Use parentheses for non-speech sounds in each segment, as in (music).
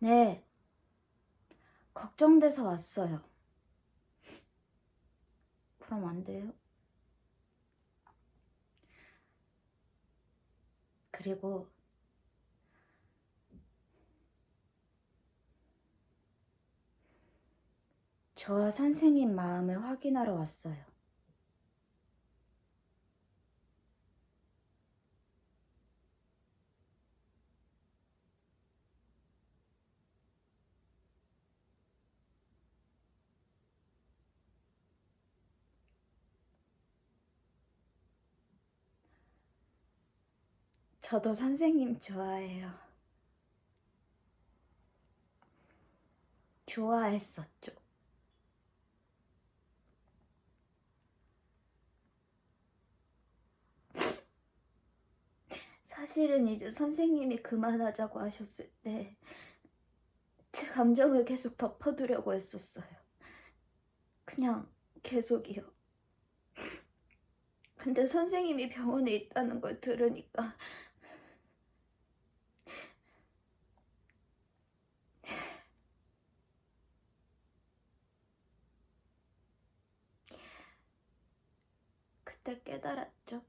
네. 걱정돼서 왔어요. 그럼 안 돼요? 그리고 저와 선생님 마음을 확인하러 왔어요. 저도 선생님 좋아해요. 좋아했었죠. (laughs) 사실은 이제 선생님이 그만하자고 하셨을 때, 제 감정을 계속 덮어두려고 했었어요. 그냥 계속이요. (laughs) 근데 선생님이 병원에 있다는 걸 들으니까, 그때 깨달았죠.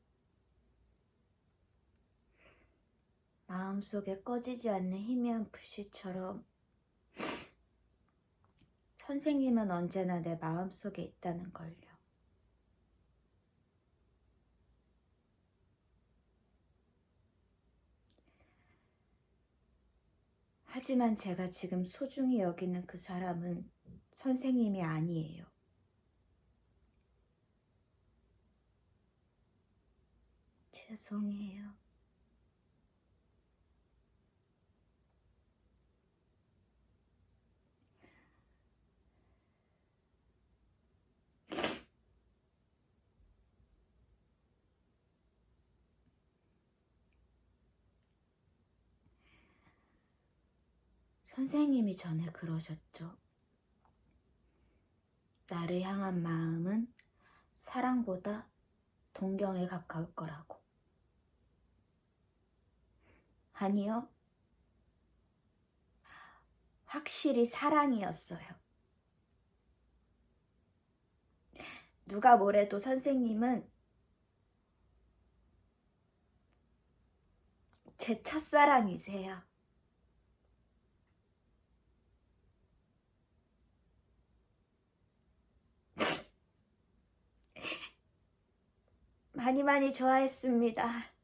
마음속에 꺼지지 않는 희미한 불씨처럼 선생님은 언제나 내 마음속에 있다는 걸요. 하지만 제가 지금 소중히 여기는 그 사람은 선생님이 아니에요. 죄송해요. 선생님이 전에 그러셨죠. 나를 향한 마음은 사랑보다 동경에 가까울 거라고. 아니요. 확실히 사랑이었어요. 누가 뭐래도 선생님은 제 첫사랑이세요. (laughs) 많이 많이 좋아했습니다.